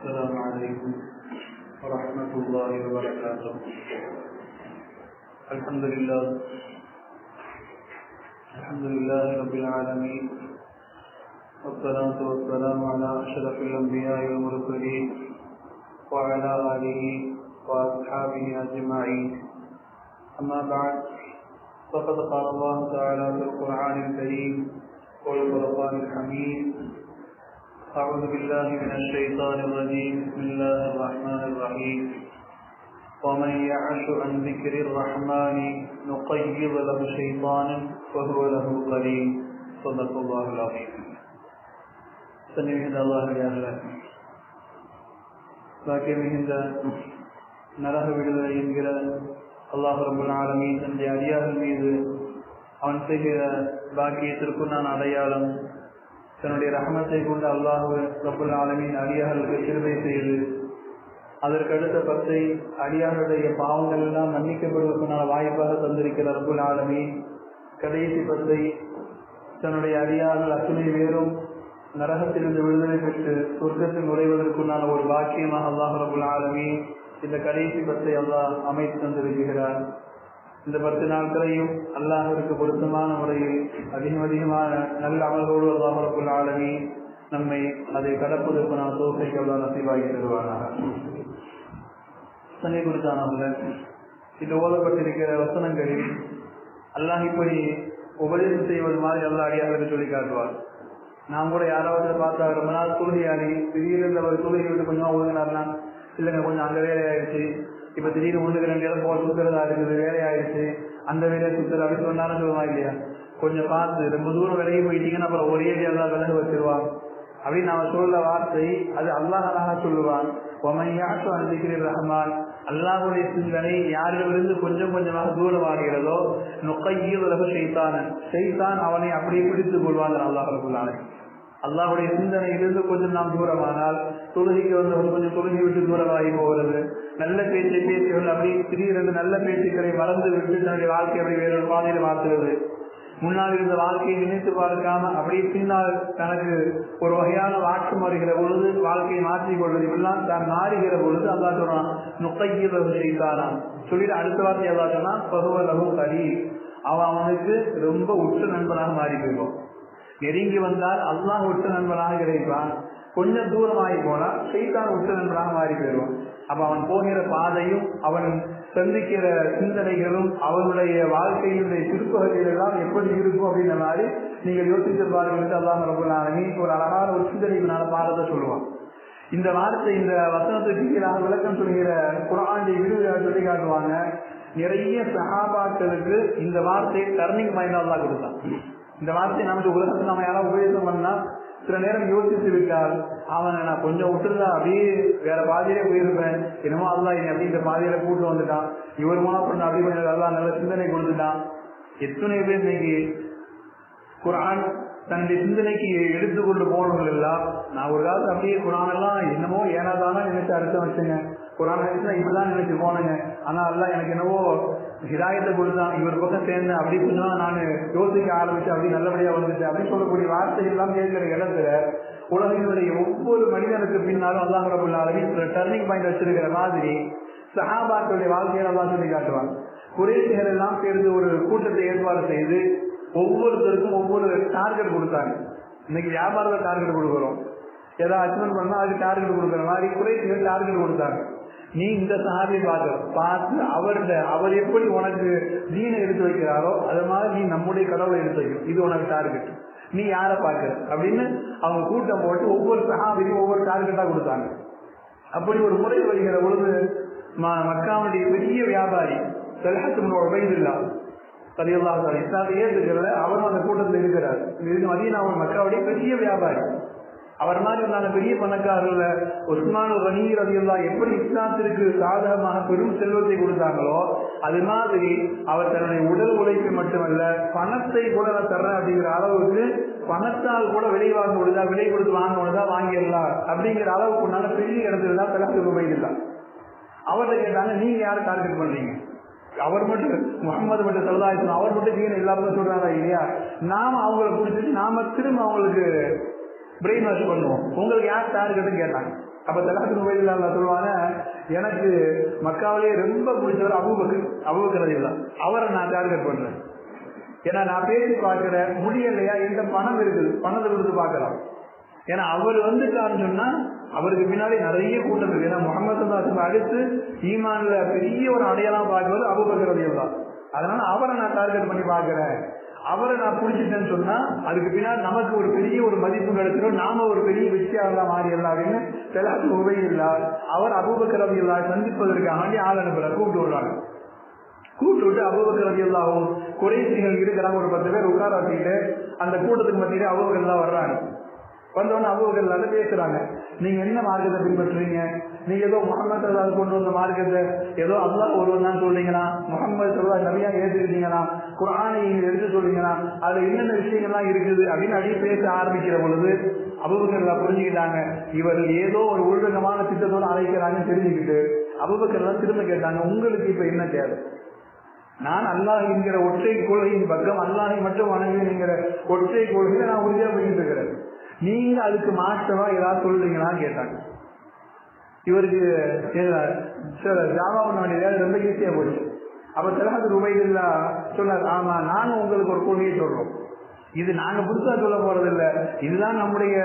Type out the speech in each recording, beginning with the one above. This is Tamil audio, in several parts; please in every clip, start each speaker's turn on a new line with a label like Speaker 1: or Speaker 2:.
Speaker 1: السلام عليكم ورحمة الله وبركاته. الحمد لله. الحمد لله رب العالمين. والصلاة والسلام على أشرف الأنبياء والمرسلين وعلى آله وأصحابه أجمعين. أما بعد فقد قال الله تعالى في القرآن الكريم والقرآن الحميد. أعوذ بالله من الشيطان الرجيم بسم الله الرحمن الرحيم ومن يعش عن ذكر الرحمن نقيض له شيطانا وهو له قريب صدق الله العظيم சனி மிகுந்த அல்லாஹடியாக பாக்கிய மிகுந்த நரக விடுதலை என்கிற அல்லாஹ் ரபுல் ஆலமீன் தன்னுடைய அடியார்கள் மீது அவன் செய்கிற பாக்கியத்திற்கும் நான் அடையாளம் தன்னுடைய ரஹமத்தை கொண்டு அல்லாஹு ரபுல் ஆலமின் அடியார்களுக்கு சிறுவை செய்து அதற்கடுத்த பத்தை அடியார்களுடைய பாவங்கள் எல்லாம் மன்னிக்கப்படுவதற்கான வாய்ப்பாக தந்திருக்கிற ரபுல் ஆலமி கடைசி பத்தை தன்னுடைய அடியார்கள் அத்துணை பேரும் நரகத்திலிருந்து விடுதலை பெற்று சொர்க்கத்தில் நுழைவதற்குண்டான ஒரு பாக்கியமாக அல்லாஹ் ரபுல் ஆலமி இந்த கடைசி பத்தை அல்லாஹ் அமைத்து தந்திருக்கிறார் இந்த பத்து நாட்களையும் அல்லாஹிற்கு பொருத்தமான முறையில் அதிகம் அதிகமான நல்ல அமல்களோடு அல்லாமலுக்குள் ஆளுமை நம்மை அதை கடப்பதற்கு நான் தோசைக்கு அவ்வளோ நசீவாகி தருவானாக. சங்கை குறித்தானவர்கள் இது ஓதப்பட்டிருக்கிற வசனங்களில் அல்லாஹ் இப்படி உபதேசம் செய்வது மாதிரி அல்லா அடியார்களுக்கு சொல்லி காட்டுவார். நாம் கூட யாராவது பார்த்தா ரொம்ப நாள் தொழுகையாளி திடீர்னு அவர் தொழுகை விட்டு கொஞ்சமாக ஒழுங்கினார்னா இல்லைங்க கொஞ்சம் அங்கே வேலையாயிடுச்சு இப்ப திடீர்னு ஒண்ணுக்கு ரெண்டு இடம் போல சுத்துறதா இருக்குது வேலை ஆயிடுச்சு அந்த வேலையை சுத்துற அப்படின்னு சொன்னாலும் சொல்லுவா இல்லையா? கொஞ்சம் பார்த்து ரொம்ப தூரம் விலகி போயிட்டீங்கன்னா அப்புறம் ஒரே தான் விலக வச்சிருவான். அப்படின்னு அவன் சொல்ல வார்த்தை அது அல்லாஹலாக சொல்லுவான். ஒமையாட்டும் அந்திக்கிறீர் ரஹ்மான். அல்லாஹுடைய சிந்தனை யாரிடமிருந்து கொஞ்சம் கொஞ்சமாக தூரமாகிறதோ நொக்கையில் உலக செய்தானன் செய்தான் அவனை அப்படியே பிடித்துக் கொள்வான் அல்லாஹ் அல்லாவுடைய சிந்தனையிலிருந்து கொஞ்சம் நாம் தூரமானால் தொழுகைக்கு வந்து கொஞ்சம் தொழுகை விட்டு தூரமாகி போகிறது. நல்ல பேச்சை பேசுகள் அப்படி திடீரென்று நல்ல பேச்சுக்களை மறந்து விட்டு தன்னுடைய வாழ்க்கை அப்படி வேறொரு பாதையில் மாற்றுகிறது முன்னால் இருந்த வாழ்க்கையை நினைத்து பார்க்காம அப்படியே பின்னால் தனக்கு ஒரு வகையான மாற்றம் வருகிற பொழுது வாழ்க்கையை மாற்றிக் கொள்வது இப்படிலாம் தான் மாறுகிற பொழுது அல்லா சொல்றான் நுக்கையில் செய்தாராம் சொல்லிட்டு அடுத்த வார்த்தை அல்லா சொன்னா பகுவலகு கரி அவன் அவனுக்கு ரொம்ப உற்ற நண்பனாக மாறி போயிடும் நெருங்கி வந்தால் அல்லாஹ் உற்ற நண்பனாக கிடைப்பான். கொஞ்சம் தூரமாகி போனால் செய்தான் உற்ற நண்பனாக மாறி போயிடுவான். அப்ப அவன் போகிற பாதையும் அவன் சந்திக்கிற சிந்தனைகளும் அவனுடைய வாழ்க்கையினுடைய திருப்பகைகள் எல்லாம் எப்படி இருக்கும் அப்படின்ற மாதிரி நீங்கள் யோசித்து பாருங்கள் ரொம்ப ரபுல்லானி ஒரு அழகான ஒரு சிந்தனைக்கு பாடத்தை சொல்லுவான். இந்த வார்த்தை இந்த வசனத்துக்கு கீழாக விளக்கம் சொல்கிற குரானுடைய விடுதலை சொல்லி காட்டுவாங்க. நிறைய சகாபாக்களுக்கு இந்த வார்த்தையை டர்னிங் மைண்ட் தான் கொடுத்தான். இந்த வார்த்தையை நமக்கு உலகத்தில் நம்ம யாராவது உபயோகம் பண்ணா சில நேரம் யோசித்து விட்டால் அவனை நான் கொஞ்சம் விட்டுருந்தா அப்படியே வேற பாதையிலே போயிருப்பேன். என்னமோ அல்லா என்னை அப்படி இந்த பாதையில கூட்டு வந்துட்டான். இவர் மூலம் பண்ண அப்படி கொஞ்சம் அல்லா நல்ல சிந்தனை கொடுத்துட்டான். எத்தனை பேர் இன்னைக்கு குரான் தன்னுடைய சிந்தனைக்கு எடுத்துக்கொண்டு போனவர்கள் எல்லாம் நான் ஒரு காலத்து அப்படியே குரான் எல்லாம் என்னமோ ஏனாதானா நினைச்சு அர்த்தம் வச்சுங்க. குரான் ஹரிஸ்னா இப்படிதான் நினைச்சு போனேங்க. ஆனா எல்லாம் எனக்கு என்னவோ ஹிதாயத்தை கொடுத்தான் இவர் பக்கம் சேர்ந்தேன் அப்படி கொஞ்சம் நான் யோசிக்க ஆரம்பிச்சு அப்படி நல்லபடியா வந்துச்சு அப்படின்னு சொல்லக்கூடிய வார்த்தை எல்லாம் கேட்கிற இடத்துல உலகினுடைய ஒவ்வொரு மனிதனுக்கு பின்னாலும் அல்லாஹ் ரபுல்லாலுமே டர்னிங் பாயிண்ட் வச்சிருக்கிற மாதிரி சஹாபாக்களுடைய வாழ்க்கையில எல்லாம் சொல்லி காட்டுவாங்க. குறைசிகள் எல்லாம் சேர்ந்து ஒரு கூட்டத்தை ஏற்பாடு செய்து ஒவ்வொருத்தருக்கும் ஒவ்வொரு டார்கெட் கொடுத்தாங்க. இன்னைக்கு வியாபாரத்தில் டார்கெட் கொடுக்குறோம். ஏதாவது அச்சீவ்மெண்ட் பண்ணா அதுக்கு டார்கெட் கொடுக்குற மாதிரி குறைசிகள் டார்கெட் கொடுத்தாங்க. நீ இந்த சாதியை பார்க்க பார்த்து அவர்கிட்ட அவர் எப்படி உனக்கு தீனை எடுத்து வைக்கிறாரோ அது மாதிரி நீ நம்முடைய கடவுளை எடுத்து வைக்கணும். இது உனக்கு டார்கெட் நீ யாரை பார்க்கற? அப்படின்னு அவங்க கூட்டம் போட்டு ஒவ்வொரு சஹாபிக்கும் ஒவ்வொரு டார்கெட்டா கொடுத்தாங்க. அப்படி ஒரு முறை வருகிற பொழுது மக்காவுடைய பெரிய வியாபாரி செல்ஹத்து சரியல்லா இஸ்லாத்தை ஏற்றுக்கிறத அவரும் அந்த கூட்டத்தில் இருக்கிறார். இது மதியம் மக்காவுடைய பெரிய வியாபாரி. அவர் மாதிரி இருந்தாங்க பெரிய பணக்காரர்ல உஸ்மான் ரனீர் அதிகல்லா எப்படி இஸ்லாத்திற்கு சாதகமாக பெரும் செல்வத்தை கொடுத்தாங்களோ அது மாதிரி அவர் தன்னுடைய உடல் உழைப்பு மட்டுமல்ல பணத்தை கூட நான் தர்றேன் அப்படிங்கிற அளவுக்கு பணத்தால் கூட விலை வாங்க முடியுதா விலை கொடுத்து வாங்க முடியுதா வாங்கிடலாம் அப்படிங்கிற அளவுக்கு உண்டான பெரிய இடத்துல தான் பிளத்து உபயோகிக்கலாம் அவர்கிட்ட கேட்டாங்க நீங்க யாரை டார்கெட் பண்றீங்க? அவர் மட்டும் முகமது மட்டும் சல்லாஹம் அவர் மட்டும் தீன எல்லாருமே சொல்றாங்க இல்லையா? நாம அவங்களை பிடிச்சிட்டு நாம திரும்ப அவங்களுக்கு பிரெயின் வாஷ் பண்ணுவோம். உங்களுக்கு யார் டார்கெட்னு கேட்டாங்க. அப்ப தலாத்து உபயோகில்லா சொல்லுவாங்க எனக்கு மக்காவிலேயே ரொம்ப பிடிச்சவர் அபூபக்கர் அபூபக்கர் இல்லை அவரை நான் டார்கெட் பண்றேன். ஏன்னா நான் பேசி பார்க்கிறேன் முடியலையா? இந்த பணம் இருக்குது. பணத்தை கொடுத்து பார்க்கலாம். ஏன்னா அவர் வந்துட்டான்னு சொன்னா அவருக்கு பின்னாடி நிறைய கூட்டம் இருக்கு. ஏன்னா முகமது அடுத்து ஈமான்ல பெரிய ஒரு அடையாளம் பார்க்கறது அபுபக்கர் தான் அதனால அவரை நான் டார்கெட் பண்ணி பார்க்கிறேன். அவரை நான் பிடிச்சிட்டேன்னு சொன்னா அதுக்கு பின்னாடி நமக்கு ஒரு பெரிய ஒரு மதிப்பு கிடைச்சிடும் நாம ஒரு பெரிய வெற்றியாளர் மாறிடலாம் அப்படின்னு செலாத்து உபயில்லா அவர் அபுபக்கர் ரவியல்லா சந்திப்பதற்காக ஆள் அனுப்புற கூப்பிட்டு விடுறாங்க கூப்பிட்டு விட்டு அபுபக்கர் எல்லாவும் குறைசிகள் இருக்கிறாங்க ஒரு பத்து பேர் உட்கார வச்சுக்கிட்டு அந்த கூட்டத்துக்கு மத்தியிலே அபூபக்கர்லாம் வர்றாங்க வந்தவொடனே அபூபக்கர்லாம் பேசுறாங்க. நீங்க என்ன மார்க்கத்தை பின்பற்றுறீங்க? நீங்க ஏதோ முகமது அல்லாஹ் கொண்டு வந்த மார்க்கத்தை ஏதோ அல்லாஹ் ஒருவன் தான் சொல்றீங்களா? முகமது சல்லா நபியா ஏற்றிருக்கீங்களா குரானை நீங்கள் எடுத்து சொல்றீங்கன்னா அதுல என்னென்ன விஷயங்கள்லாம் இருக்குது அப்படின்னு அடி பேச ஆரம்பிக்கிற பொழுது அபுபக்கர்ல புரிஞ்சுக்கிட்டாங்க. இவர் ஏதோ ஒரு உள்ரகமான திட்டத்தோடு அழைக்கிறாங்கன்னு தெரிஞ்சுக்கிட்டு அபுபக்கர்லாம் திரும்ப கேட்டாங்க உங்களுக்கு இப்ப என்ன தேவை? நான் அல்லாஹ் என்கிற ஒற்றை கொள்கையின் பக்கம் அல்லாஹை மட்டும் வணங்குங்கிற ஒற்றை கொள்கையை நான் உறுதியா போயிட்டு இருக்கிறேன். நீங்க அதுக்கு மாற்றமா ஏதாவது சொல்றீங்களான்னு கேட்டாங்க. இவருக்கு ஜாவா பண்ண வேலை ரொம்ப ஈஸியா போச்சு. அப்ப திலகத்து ரூபாய்களா சொன்னார் ஆமா நானும் உங்களுக்கு ஒரு கொள்கையை சொல்றோம். இது நாங்க புதுசா சொல்ல போறதில்ல. இதுதான் நம்முடைய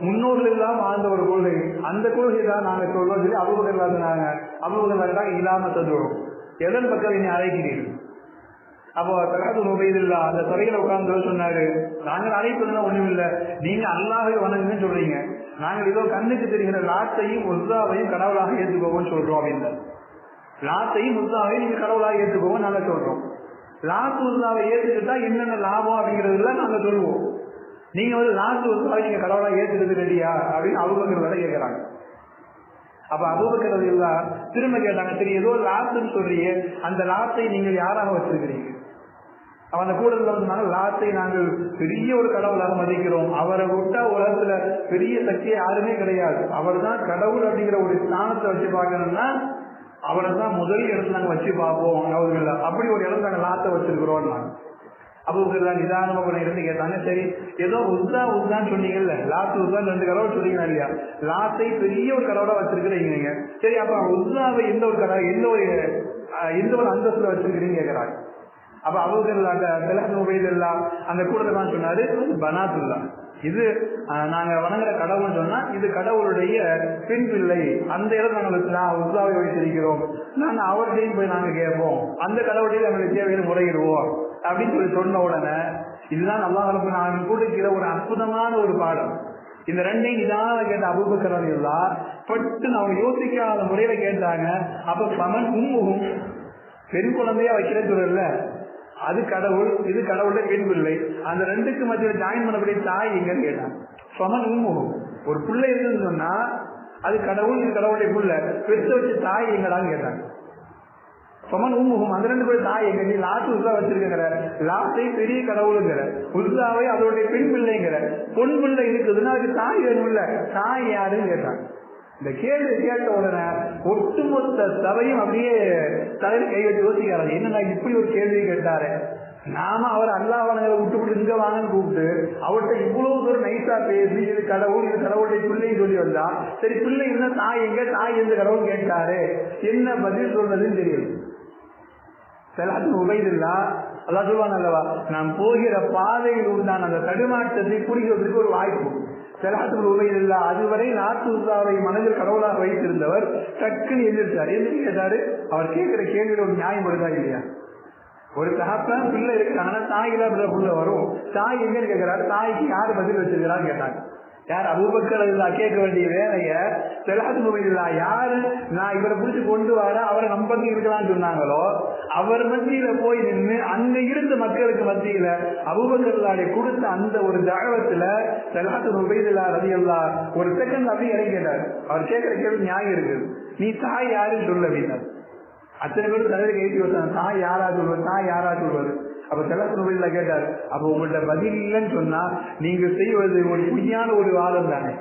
Speaker 1: முன்னோர்கள் எல்லாம் வாழ்ந்த ஒரு கொள்கை. அந்த கொள்கை தான் நாங்க சொல்றோம் சொல்லி அபுபகர் சொன்னாங்க. தான் இல்லாம தந்துடும். எதன் பக்கம் என்னை அழைக்கிறீர்கள்? அப்போ தகாது உபயதில்லா அந்த துறையில உட்கார்ந்து சொன்னாரு நாங்கள் அழைப்பதுலாம் ஒண்ணும் இல்ல. நீங்க அல்லாவே வணங்குன்னு சொல்றீங்க. நாங்கள் ஏதோ கண்ணுக்கு தெரிகிற லாத்தையும் உர்தாவையும் கடவுளாக ஏற்றுக்கோவோம் சொல்றோம் அப்படின்னு லாத்தையும் உர்தாவையும் நீங்க கடவுளாக ஏற்றுக்கோங்க நாங்க சொல்றோம். லாத்து உர்தாவை ஏற்றுக்கிட்டா என்னென்ன லாபம் அப்படிங்கறதுல நாங்க சொல்லுவோம். நீங்க வந்து லாத்து உர்தாவை நீங்க கடவுளாக ஏற்றுக்கிறது ரெடியா அப்படின்னு அவங்க வேலை கேட்கறாங்க அப்ப அபூபக்கர் இல்லா திரும்ப கேட்டாங்க சரி ஏதோ லாத்துன்னு சொல்றியே அந்த லாத்தை நீங்கள் யாராக வச்சிருக்கிறீங்க? அவன் அந்த கூட சொன்னாங்க லாத்தை நாங்கள் பெரிய ஒரு கடவுளாக மதிக்கிறோம். அவரை விட்டா உலகத்துல பெரிய சக்தியை யாருமே கிடையாது. அவர் தான் கடவுள் அப்படிங்கிற ஒரு ஸ்தானத்தை வச்சு பார்க்கணும்னா அவரை தான் முதல் இடத்துல நாங்க வச்சு பார்ப்போம் அவர்கள் அப்படி ஒரு இடம் தாங்க லாத்தை வச்சிருக்கிறோம் நாங்க. நிதானமா பண்ண இருந்து கேட்டாங்க சரி ஏதோ உஸ்தா உஸ்தான்னு சொன்னீங்கல்ல லாத்து உஸ்தான் ரெண்டு கடவுள் சொன்னீங்களா இல்லையா? லாத்தை பெரிய ஒரு கடவுளா வச்சிருக்கிறீங்க நீங்க. சரி அப்ப உஸ்தாவை எந்த ஒரு கடவுள் எந்த ஒரு எந்த ஒரு அந்தஸ்துல வச்சிருக்கிறீங்க கேட்கிறாங்க அப்ப அபுபக்கர் அந்த தெலகன் உபயதெல்லாம் அந்த கூடத்தை சொன்னாரு பனாத்துல்லா. இது நாங்க வணங்குற கடவுள் சொன்னா இது கடவுளுடைய பெண் பிள்ளை அந்த இடத்துல நாங்கள் உஸ்லாவை வைத்திருக்கிறோம். நாங்க அவர்கிட்டையும் போய் நாங்க கேட்போம். அந்த கடவுளையும் நம்மளுடைய தேவையை முறையிடுவோம். அப்படின்னு சொல்லி சொன்ன உடனே இதுதான் அல்லாஹ் நான் கொடுக்கிற ஒரு அற்புதமான ஒரு பாடம். இந்த ரெண்டையும் இதாக கேட்ட அபூபக்கரவர் இல்லா பட்டு அவங்க யோசிக்காத முறையில கேட்டாங்க. அப்ப பமன் உம்முகும் பெண் குழந்தையா வைக்கிறேன்னு சொல்லல. அது கடவுள் இது கடவுளுடைய பெண் பிள்ளை அந்த ரெண்டுக்கு மத்தியில் ஜாயின் பண்ணக்கூடிய தாய் எங்கன்னு கேட்டான். சொமன் உண்முகம் ஒரு பிள்ளை இருக்குன்னு சொன்னா அது கடவுள் இது கடவுளுடைய பிள்ளை. பெற்று வச்சு தாய் எங்கடான்னு கேட்டாங்க சமன் உண்முகம் அந்த ரெண்டு பேரும் தாய் எங்க? நீ லாஸ்ட் உருதா வச்சிருக்கிற லாஸ்டை பெரிய கடவுளுங்கிற. உருதாவை அதோடைய பெண் பிள்ளைங்கிற. பொன் பிள்ளை இருக்குதுன்னா அதுக்கு தாய் வேணும்ல. தாய் யாருன்னு கேட்டாங்க இந்த கேள்வி கேட்ட உடனே ஒட்டுமொத்த சபையும் அப்படியே தலையில கை வச்சு யோசிக்கிறாங்க என்னடா இப்படி ஒரு கேள்வி கேட்டாரு? நாம அவர் அல்லாஹ் விட்டு விட்டு இங்க வாங்கன்னு கூப்பிட்டு அவர்கிட்ட இவ்வளவு தூரம் நைசா பேசி இது கடவுள் இது கடவுளுடைய பிள்ளைன்னு சொல்லி வந்தா சரி பிள்ளை என்ன தாய் எங்க தாய் எந்த கடவுள் கேட்டாரு? என்ன பதில் சொல்றதுன்னு தெரியும். சிலாத்து உபயதில்லா அதான் சொல்லுவான் அல்லவா நான் போகிற பாதையில் உண்டான அந்த தடுமாற்றத்தை புரிகிறதுக்கு ஒரு வாய்ப்பு செலாத்துல் உபயில்லா அதுவரை நாட்டு உசாவை மனதில் கடவுளாக வைத்திருந்தவர் டக்குன்னு எதிர்த்தார் எதிர்த்து கேட்டாரு அவர் கேட்கிற கேள்வியில ஒரு நியாயம் வருதா இல்லையா? ஒரு தகப்பன் பிள்ளை இருக்காங்கன்னா தான் பிள்ளை வரும். தாய் எங்கன்னு கேட்கிறாரு. தாய்க்கு யாரு பதில் வச்சிருக்கிறான்னு கேட்டாங்க. யார் அபுபக்கர் இல்லா கேட்க வேண்டிய வேலைய செலாத்து முகையில்லா யாரு? நான் இவரை பிடிச்சி கொண்டு வர அவரை நம்பங்க இருக்கலாம்னு சொன்னாங்களோ? அவர் மத்தியில போய் நின்று அங்க இருந்த மக்களுக்கு மத்தியில அபுபக்கர்லாடி கொடுத்த அந்த ஒரு தகவத்துல செலாத்து முகையில்லா ரதியல்லா ஒரு செகண்ட் அப்படி இறங்கிட்டார் அவர் கேட்கிற கேள்வி நியாயம் இருக்குது. நீ தாய் யாருன்னு சொல்ல அப்படின்னார். அத்தனை பேரும் தலைவர் கைட்டி வச்சாங்க. தாய் யாரா சொல்வது? தாய் யாரா சொல்வது? அப்ப செலத்துல கேட்டார். அப்ப உங்கள்ட்ட பதில் இல்லைன்னு சொன்னா நீங்க செய்வது ஒரு பொய்யான ஒரு வாதம் தானே.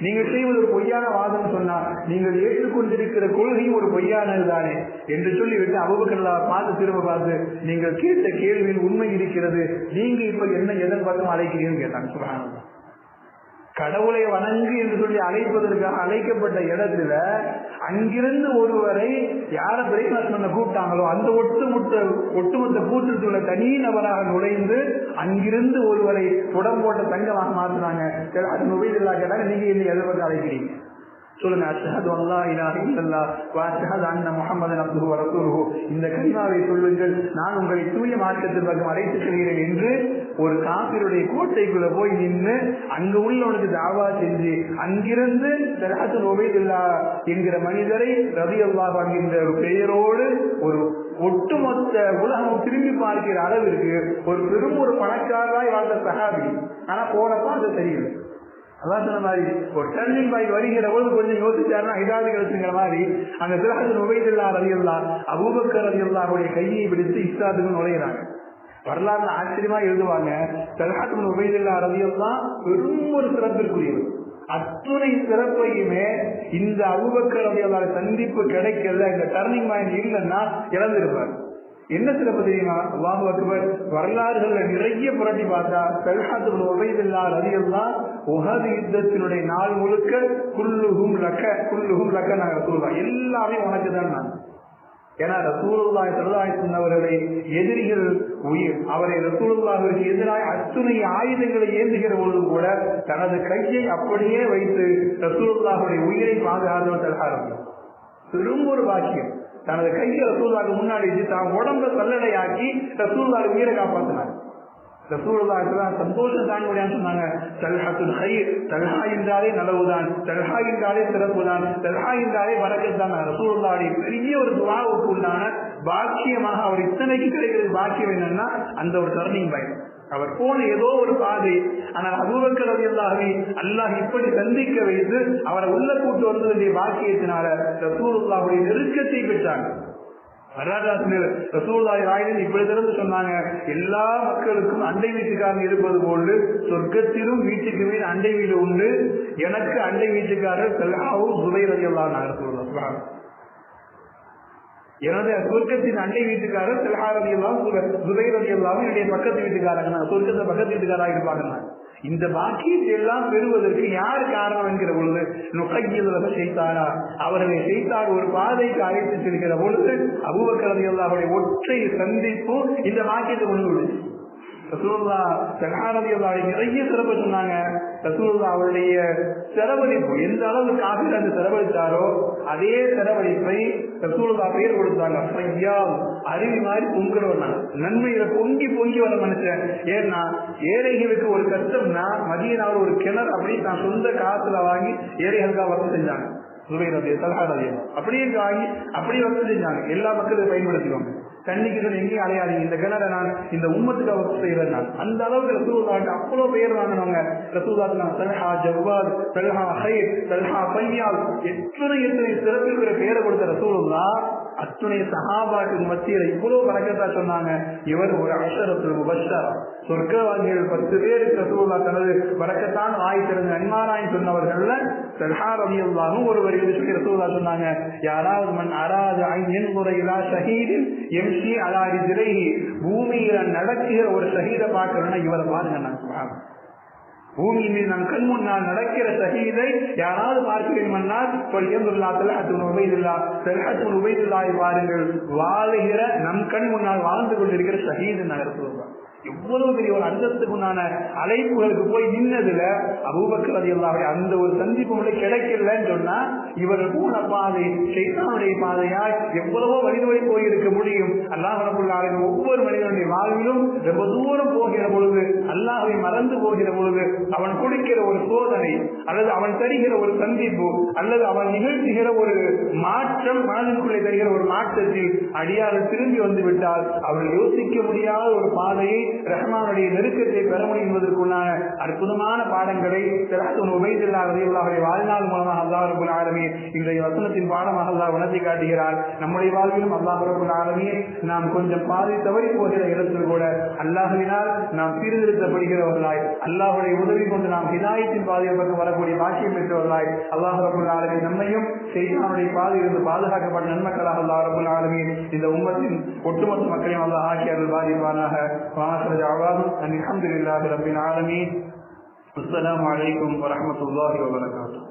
Speaker 1: நீங்கள் செய்வது ஒரு பொய்யான வாதம் சொன்னால் நீங்கள் ஏற்றுக்கொண்டிருக்கிற கொள்கையும் ஒரு பொய்யானது தானே என்று சொல்லிவிட்டு அபுபக்கர்லா பார்த்து திரும்ப பார்த்து நீங்கள் கேட்ட கேள்வியில் உண்மை இருக்கிறது நீங்க இப்ப என்ன எதன் பக்கம் அழைக்கிறீங்கன்னு கேட்டாங்க. சுகானந்தம் கடவுளை வணங்கு என்று சொல்லி அழைப்பதற்காக அழைக்கப்பட்ட இடத்துல அங்கிருந்து ஒருவரை யார பிரேக்ஃபாஸ்ட் பண்ண கூப்பிட்டாங்களோ அந்த ஒட்டுமொத்த ஒட்டுமொத்த கூட்டத்துக்குள்ள தனி நபராக நுழைந்து அங்கிருந்து ஒருவரை புடம் போட்ட தங்கமாக மாத்தினாங்க சரி, அது நுபைதில்லா கேட்டாங்க நீங்க இன்னைக்கு எதை பத்தி அழைக்கிறீங்க. சொல்லுங்க அஷ்ஹது அல்லா இலாஹ இல்லல்லாஹ் வ அஷ்ஹது அன்ன முஹம்மதன் அப்துஹு வ ரசூலுஹு. இந்த கலிமாவை சொல்லுங்கள் நான் உங்களை தூய மார்க்கத்தின் பக்கம் அழைத்து செல்கிறேன் என்று ஒரு காபிருடைய கோட்டைக்குள்ள போய் நின்று அங்க உள்ளவனுக்கு தாவா செஞ்சு அங்கிருந்து தலாத்து உபைதுல்லா என்கிற மனிதரை ரவி அல்லாஹ் என்கின்ற ஒரு பெயரோடு ஒரு ஒட்டுமொத்த உலகம் திரும்பி பார்க்கிற அளவிற்கு ஒரு பெரும் ஒரு பணக்காரராய் வாழ்ந்த சகாபி ஆனா போனப்போ அது தெரியும் அதான் சொன்ன மாதிரி ஒரு டர்னிங் பாய் வருகிற போது கொஞ்சம் யோசிச்சாருன்னா இதாவது கிடைச்சுங்கிற மாதிரி அந்த சிலாசன் உபயதில்லா ரவியல்லா அபூபக்கர் ரவியல்லாவுடைய கையை பிடித்து இஸ்லாத்துக்கு நுழையிறாங்க. வரலாறு ஆச்சரியமா எழுதுவாங்க தலஹாத்து உபயதில்லா ரவியல்லா பெரும் ஒரு சிறப்பிற்குரியது அத்துணை சிறப்பையுமே இந்த அபூபக்கர் சந்திப்பு கிடைக்கல இந்த டர்னிங் பாயிண்ட் இல்லைன்னா இழந்திருப்பார் என்ன சிறப்பு தெரியுமா? அல்லாஹு அக்பர் வரலாறுகள்ல நிறைய புரட்டி பார்த்தா தல்ஹாத்து உபயதில்லா ரவியல்லா உகது யுத்தத்தினுடைய நாள் முழுக்க குல்லுகும் லக்க குல்லுகும் லக்க நாங்க சொல்லுவோம் எல்லாமே உனக்கு தான் நான். ஏன்னா ரசூலுல்லாய் சல்லாய் அவர்களை எதிரிகள் உயிர். அவரை ரசூலுல்லாவிற்கு எதிராக அத்துணை ஆயுதங்களை ஏந்துகிற பொழுது கூட தனது கையை அப்படியே வைத்து ரசூலுல்லாவுடைய உயிரை பாதுகாத்து தல்ஹாரம் பெரும் ஒரு பாக்கியம். தனது கையை ரசூல்லாவுக்கு முன்னாடி தான் உடம்ப சல்லடையாக்கி ரசூல்லாவுக்கு உயிரை காப்பாற்றினார் ரசூலுல்லாஹ் சந்தோஷம் தான் முடியாது சொன்னாங்க? தல்ஹத்துல் ஹைர். தல்ஹா என்றாலே நலவுதான். தல்ஹா என்றாலே சிறப்புதான். தல்ஹா என்றாலே வரக்கத்தான். ரசூலுல்லாவுடைய பெரிய ஒரு துவாவுக்கு உண்டான பாக்கியமாக அவர் இத்தனைக்கு கிடைக்கிறது பாக்கியம் என்னன்னா அந்த ஒரு டர்னிங் பாயிண்ட் அவர் போன ஏதோ ஒரு பாதை. ஆனால் அபூபக்கர் ரலியல்லாஹு அல்லாஹ் இப்படி சந்திக்க வைத்து அவரை உள்ள கூட்டு வந்ததுடைய வேண்டிய பாக்கியத்தினால ரசூலுல்லாவுடைய நெருக்கத்தை பெற்றாங்க. வரலாற்றாசிரியர் ராயன் இப்படி திறந்து சொன்னாங்க. எல்லா மக்களுக்கும் அண்டை வீட்டுக்காரன் இருப்பது போன்று சொர்க்கத்திலும் வீட்டுக்கு மேல் அண்டை வீடு உண்டு. எனக்கு அண்டை வீட்டுக்காரர் செல்லாவும் சுவை ரதியெல்லாம் நாங்கள் எனது சொர்க்கத்தின் அண்டை வீட்டுக்காரர் செல்ஹாரதி எல்லாம் சுபைரதி எல்லாம் என்னுடைய பக்கத்து வீட்டுக்காரங்க சொர்க்கத்தை பக்கத்து வீட்டுக்காராக இருப்பாங்க இந்த பாக்கியத்தை எல்லாம் பெறுவதற்கு யார் காரணம் என்கிற பொழுது நுகையில் செய்தாரா அவர்களை செய்தார் ஒரு பாதைக்கு அழைத்து செல்கிற பொழுது அபுபக்கரதி அல்லாவுடைய ஒற்றை சந்திப்பு இந்த பாக்கியத்தை கொண்டு விடுச்சு ரசூல்லா சகாரதி அல்லாவுடைய நிறைய சிறப்பு சொன்னாங்க. ரசூல்லா அவருடைய செலவழிப்பு எந்த அளவு காபில் அந்த செலவழித்தாரோ அதே செலவழிப்பை ரசூல்லா பெயர் கொடுத்தாங்க. ஐயா அருவி மாதிரி பொங்குறவனா நன்மையில பொங்கி பொங்கி வர மனுஷன். ஏன்னா ஏழைகளுக்கு ஒரு கஷ்டம்னா மதியனாவில் ஒரு கிணறு அப்படி தான் சொந்த காசுல வாங்கி ஏழைகளுக்காக வசதி செஞ்சாங்க. சுபைரதி சலஹாரதி அப்படியே வாங்கி அப்படியே வசதி செஞ்சாங்க. எல்லா மக்களும் பயன்படுத்திக்கோங்க. தண்ணிக்கு எங்கேயும் அலையாதீங்க இந்த கிணற நான் இந்த உம்மத்துக்கு அவர் செய்வேன் நான். அந்த அளவுக்கு ரசூல்லாட்டு அவ்வளவு பெயர் வாங்கினவங்க. ரசூல்லாட்டு தல்ஹா ஜவ்வாத் தல்ஹா ஹைர் தல்ஹா பையால் எத்தனை எத்தனை சிறப்பிற்குற பெயரை கொடுத்த ரசூலுல்லா? அத்துணை சஹாபாட்டுக்கு மத்தியில் இவ்வளவு பழக்கத்தா சொன்னாங்க. இவர் ஒரு அஷரத்து முபஷர் சொர்க்கவாதிகள் பத்து பேருக்கு ரசூல்லா தனது வழக்கத்தான் வாய் திறந்து அன்மாராய் சொன்னவர்கள்ல ஒருவர் என்று சொல்லி ரசூல்லா சொன்னாங்க யாராவது மண் அராது ஐயன் முறையிலா ஷஹீதின் எம்சி அலாரி திரைகி பூமியில நடக்கிற ஒரு ஷஹீதை பார்க்கணும்னா இவரை பாருங்க நான் சொல்றாங்க மீது நம் கண் முன்னால் நடக்கிற சகிதை யாராவது பார்க்க வேண்டுமென்றால் உபைதுல்லா செல்ஹத்துன் உபைதுல்லாய் வாருங்கள் வாழுகிற நம் கண் முன்னால் வாழ்ந்து கொண்டிருக்கிற ஷஹீது நகர் சொல்லுவாங்க எவ்வளவு பெரிய ஒரு அந்தஸ்துக்குண்டான அழைப்புகளுக்கு போய் நின்னதுல அபூபக்கர் அது எல்லாமே அந்த ஒரு சந்திப்பு முறை கிடைக்கலன்னு சொன்னா இவர் போன பாதை சைத்தானுடைய பாதையாய் எவ்வளவோ வழிநோய் போயிருக்க முடியும். அல்லாஹ் ஒவ்வொரு மனிதனுடைய வாழ்விலும் ரொம்ப தூரம் போகிற பொழுது அல்லாஹை மறந்து போகிற பொழுது அவன் கொடுக்கிற ஒரு சோதனை அல்லது அவன் தருகிற ஒரு சந்திப்பு அல்லது அவன் நிகழ்த்துகிற ஒரு மாற்றம் மனதிற்குள்ளே தருகிற ஒரு மாற்றத்தில் அடியாறு திரும்பி வந்து விட்டால் அவர்கள் யோசிக்க முடியாத ஒரு பாதையை ரஹ்மானுடைய நெருக்கத்தை பெற முடியும் என்பதற்குள்ளான அற்புதமான பாடங்களை உபயதில்லாவுடைய வாழ்நாள் மூலமாக அல்லாஹ் இருக்கும் ஆலமே இன்றைய வசனத்தின் பாடமாக அல்லாஹ் உணர்த்தி காட்டுகிறார். நம்முடைய வாழ்விலும் அல்லாஹ் ரபுல் ஆலமே நாம் கொஞ்சம் பாதை தவறி போகிற நேரத்தில் கூட அல்லாஹுவினால் நாம் சீர்திருத்தப்படுகிறவர்களாய் அல்லாஹுடைய உதவி கொண்டு நாம் ஹிதாயத்தின் பாதையை பக்கம் வரக்கூடிய பாக்கியம் பெற்றவர்களாய் அல்லாஹ் ரபுல் ஆலமே நம்மையும் செய்தானுடைய பாதையிலிருந்து பாதுகாக்கப்பட்ட நன்மக்களாக அல்லாஹ் ரபுல் ஆலமே இந்த உம்மத்தின் ஒட்டுமொத்த மக்களையும் அல்லாஹ் ஆக்கியர்கள் பாதிப்பானாக. வாசல் ஜாவாதும் அன் அல்ஹம்துலில்லாஹி ரப்பில் ஆலமீன். அஸ்ஸலாமு அலைக்கும் வரஹ்மத்துல்லாஹி வபரகாத்துஹு.